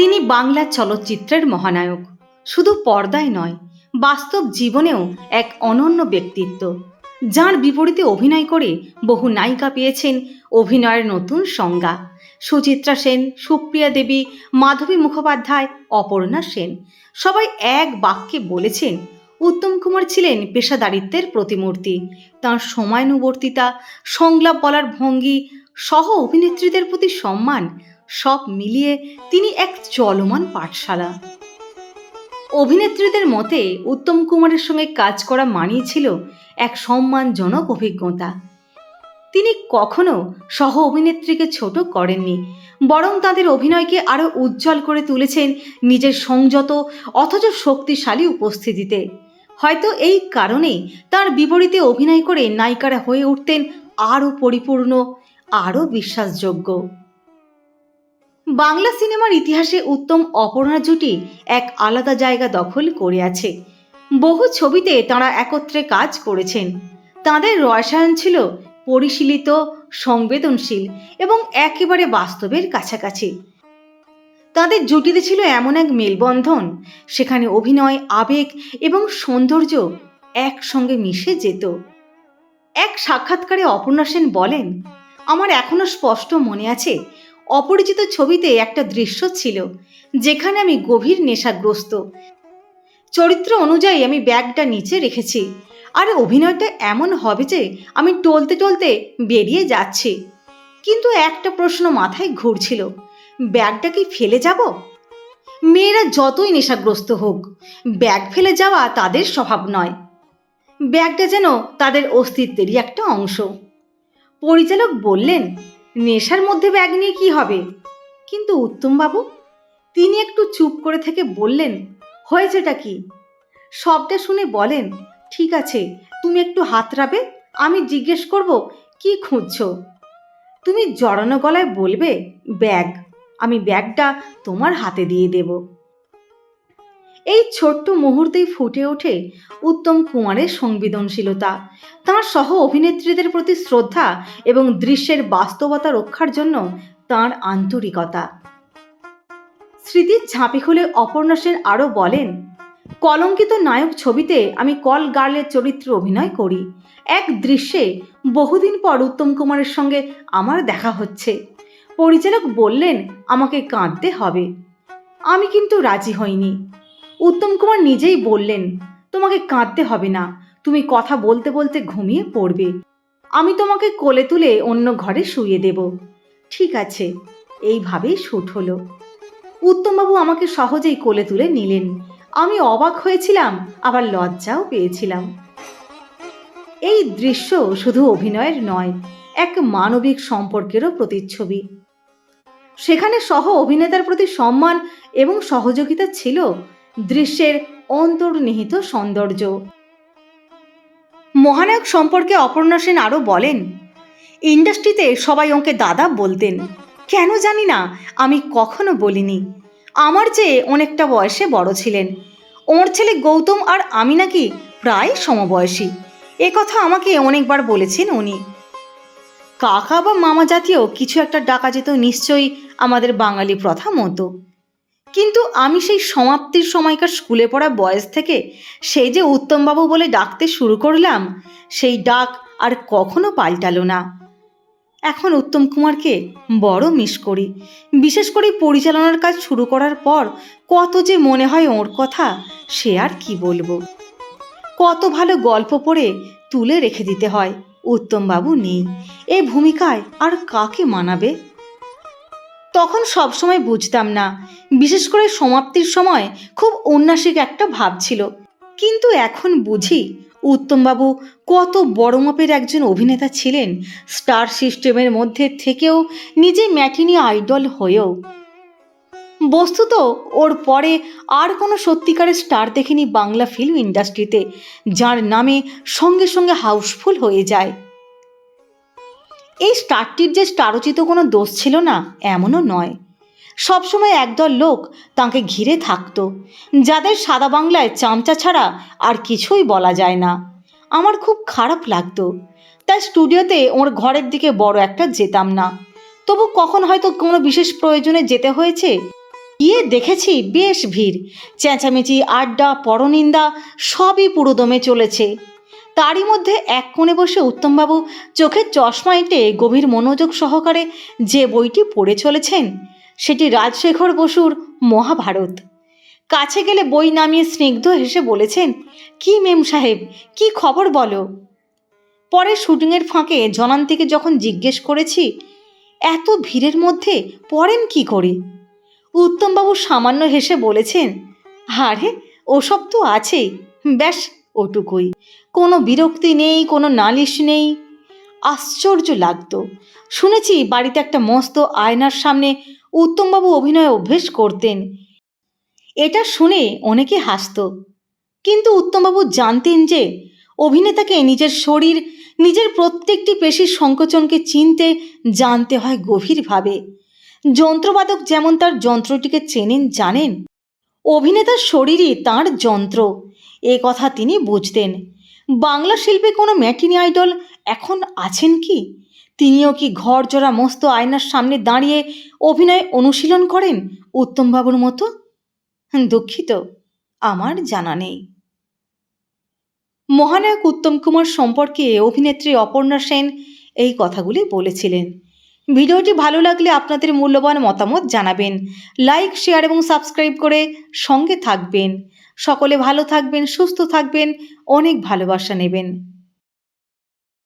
তিনি বাংলা চলচ্চিত্রের মহানায়ক। শুধু পর্দায় নয়, বাস্তব জীবনেও এক অনন্য ব্যক্তিত্ব, যার বিপরীতে অভিনয় করে বহু নায়িকা পেয়েছেন অভিনয়ের নতুন সংজ্ঞা। সুচিত্রা সেন, সুপ্রিয়া দেবী, মাধবী মুখোপাধ্যায়, অপর্ণা সেন, সবাই এক বাক্যে বলেছেন, উত্তম কুমার ছিলেন পেশাদারিত্বের প্রতিমূর্তি। তাঁর সময়ানুবর্তিতা, সংলাপ বলার ভঙ্গি সহ অভিনেত্রীদের প্রতি সম্মান সব মিলিয়ে তিনি এক চলমান পাঠশালা। অভিনেত্রীদের মতে উত্তম কুমারের সঙ্গে কাজ করা মানিয়ে ছিল এক সম্মানজনক অভিজ্ঞতা। তিনি কখনো সহ অভিনেত্রীকে ছোট করেননি, বরং তাদের অভিনয়কে আরও উজ্জ্বল করে তুলেছেন নিজের সংযত অথচ শক্তিশালী উপস্থিতিতে। হয়তো এই কারণেই তার বিপরীতে অভিনয় করে নায়িকারা হয়ে উঠতেন আরও পরিপূর্ণ আরও বিশ্বাসযোগ্য। বাংলা সিনেমার ইতিহাসে উত্তম অপর্ণা জুটি এক আলাদা জায়গা দখল করে আছে বহু ছবিতে তাঁরা একত্রে কাজ করেছেন। তাঁদের রসায়ন ছিল পরিশীলিত, সংবেদনশীল এবং একেবারে বাস্তবের কাছাকাছি। তাদের জুটিতে ছিল এমন এক মেলবন্ধন, সেখানে অভিনয়, আবেগ এবং সৌন্দর্য একসঙ্গে মিশে যেত। এক সাক্ষাৎকারে অপর্ণা সেন বলেন, আমার এখনও স্পষ্ট মনে আছে অপরিচিত ছবিতে একটা দৃশ্য ছিল, যেখানে আমি গভীর নেশাগ্রস্ত। চরিত্র অনুযায়ী আমি ব্যাগটা নিচে রেখেছি। আর, অভিনয়টা এমন হবে যে আমি টলতে টলতে বেরিয়ে যাচ্ছি। কিন্তু একটা প্রশ্ন মাথায় ঘুরছিল, ব্যাগটা কি ফেলে যাব? মেয়েরা যতই নেশাগ্রস্ত হোক, ব্যাগ ফেলে যাওয়া তাদের স্বভাব নয়। ব্যাগটা যেন তাদের অস্তিত্বেরই একটা অংশ। পরিচালক বললেন নেশার মধ্যে ব্যাগ নিয়ে কি হবে? কিন্তু উত্তমবাবু, তিনি একটু চুপ করে থেকে বললেন, হয়েছেটা কি? সবটা শুনে বলেন, ঠিক আছে, তুমি একটু হাতড়াবে, আমি জিজ্ঞেস করব, কি খুঁজছো? তুমি জড়ানো গলায় বলবে, ব্যাগ, আমি ব্যাগটা তোমার হাতে দিয়ে দেব। এই ছোট্ট মুহূর্তেই ফুটে ওঠে উত্তম কুমারের সংবেদনশীলতা। তাঁর সহ অভিনেত্রীদের প্রতি শ্রদ্ধা এবং দৃশ্যের বাস্তবতা রক্ষার জন্য তাঁর আন্তরিকতা। স্মৃতির ঝাঁপি খুলে অপর্ণা সেন আরও বলেন, কলঙ্কিত নায়ক ছবিতে আমি কল গার্লের চরিত্রে অভিনয় করি। এক দৃশ্যে বহুদিন পর উত্তম কুমারের সঙ্গে আমার দেখা হচ্ছে। পরিচালক বললেন, আমাকে কাঁদতে হবে। আমি কিন্তু রাজি হইনি। উত্তম কুমার নিজেই বললেন, তোমাকে কাঁদতে হবে না, তুমি কথা বলতে বলতে ঘুমিয়ে পড়বে। আমি তোমাকে কোলে তুলে অন্য ঘরে শুয়ে দেব। ঠিক আছে, এইভাবেই শ্যুট হলো। উত্তমবাবু আমাকে সহজেই কোলে তুলে নিলেন। আমি অবাক হয়েছিলাম, আবার লজ্জাও পেয়েছিলাম। এই দৃশ্য শুধু অভিনয়ের নয়, এক মানবিক সম্পর্কেরও প্রতিচ্ছবি। সেখানে সহ অভিনেতার প্রতি সম্মান এবং সহযোগিতা ছিল দৃশ্যের অন্তর্নিহিত সৌন্দর্য। মহানায়ক সম্পর্কে অপর্ণা সেন আরও বলেন, ইন্ডাস্ট্রিতে সবাই ওকে দাদা বলতেন। কেন জানি না, আমি কখনো বলিনি। আমার চেয়ে অনেকটা বয়সে বড় ছিলেন। ওর ছেলে গৌতম আর আমি নাকি প্রায় সমবয়সী। এ কথা আমাকে অনেকবার বলেছেন উনি। কাকা বা মামা জাতীয় কিছু একটা ডাকা যেত নিশ্চয়ই আমাদের বাঙালি প্রথা মতো। কিন্তু আমি সেই সমাপ্তির সময়কার স্কুলে পড়া বয়স থেকে সেই যে উত্তমবাবু বলে ডাকতে শুরু করলাম, সেই ডাক আর কখনো পাল্টালো না। এখন উত্তম কুমারকে বড় মিস করি। বিশেষ করে পরিচালনার কাজ শুরু করার পর কত যে মনে হয় ওর কথা, সে আর কি বলব? কত ভালো গল্প পড়ে তুলে রেখে দিতে হয়, উত্তমবাবু নেই। এ ভূমিকায় আর কাকে মানাবে? তখন সবসময় বুঝতাম না। বিশেষ করে সমাপ্তির সময় খুব উন্নাসিক একটা ভাব ছিল। কিন্তু এখন বুঝি, উত্তমবাবু কত বড় মাপের একজন অভিনেতা ছিলেন, স্টার সিস্টেমের মধ্যে থেকেও নিজে ম্যাটিনি আইডল হয়েও। বস্তুত ওর পরে আর কোনো সত্যিকারের স্টার দেখেনি বাংলা ফিল্ম ইন্ডাস্ট্রিতে, যার নামে সঙ্গে সঙ্গে হাউসফুল হয়ে যায়। এই স্টারটির যে স্টারোচিত কোনো দোষ ছিল না, এমনও নয়। সবসময় একদল লোক তাকে ঘিরে থাকতো, যাদের সাদা বাংলায় চামচা ছাড়া আর কিছুই বলা যায় না। আমার খুব খারাপ লাগতো, তাই স্টুডিওতে ওর ঘরের দিকে বড় একটা যেতাম না। তবু কখন হয়তো কোনো বিশেষ প্রয়োজনে যেতে হয়েছে? গিয়ে দেখেছি বেশ ভিড়, চেঁচামেচি, আড্ডা, পরনিন্দা, সবই পুরোদমে চলেছে। তারই মধ্যে এক কোণে বসে উত্তমবাবু চোখের চশমা এঁটে গভীর মনোযোগ সহকারে যে বইটি পড়ে চলেছেন, সেটি রাজশেখর বসুর মহাভারত। কাছে গেলে বই নামিয়ে স্নিগ্ধ হেসে বলেছেন, কি মেম সাহেব, কি খবর বলো? পরে শুটিংয়ের ফাঁকে জনান্তিকে যখন জিজ্ঞেস করেছি, এত ভিড়ের মধ্যে পড়েন কি করে? উত্তমবাবু সামান্য হেসে বলেছেন, আরে, ওসব তো আছেই, ব্যাস ওটুকুই। কোনো বিরক্তি নেই, কোনো নালিশ নেই। আশ্চর্য লাগতো। শুনেছি বাড়িতে একটা মস্ত আয়নার সামনে উত্তমবাবু অভিনয় অভ্যেস করতেন। এটা শুনে অনেকে হাসত। কিন্তু উত্তমবাবু জানতেন যে অভিনেতাকে নিজের শরীর, নিজের প্রত্যেকটি পেশির সংকোচনকে চিনতে জানতে হয় গভীরভাবে। যন্ত্রবাদক যেমন তার যন্ত্রটিকে চেনেন, জানেন, অভিনেতার শরীরই তার যন্ত্র। এ কথা তিনি বুঝতেন। বাংলা শিল্পে কোনো ম্যাটিনি আইডল এখন আছেন কি? তিনিও কি ঘর জোড়া মস্ত আয়নার সামনে দাঁড়িয়ে অভিনয় অনুশীলন করেন উত্তমবাবুর মতো? দুঃখিত, আমার জানা নেই। মহানায়ক উত্তম কুমার সম্পর্কে অভিনেত্রী অপর্ণা সেন এই কথাগুলি বলেছিলেন। ভিডিওটি ভালো লাগলে আপনাদের মূল্যবান মতামত জানাবেন। লাইক, শেয়ার এবং সাবস্ক্রাইব করে সঙ্গে থাকবেন। সকলে ভালো থাকবেন সুস্থ থাকবেন অনেক ভালোবাসা নেবেন।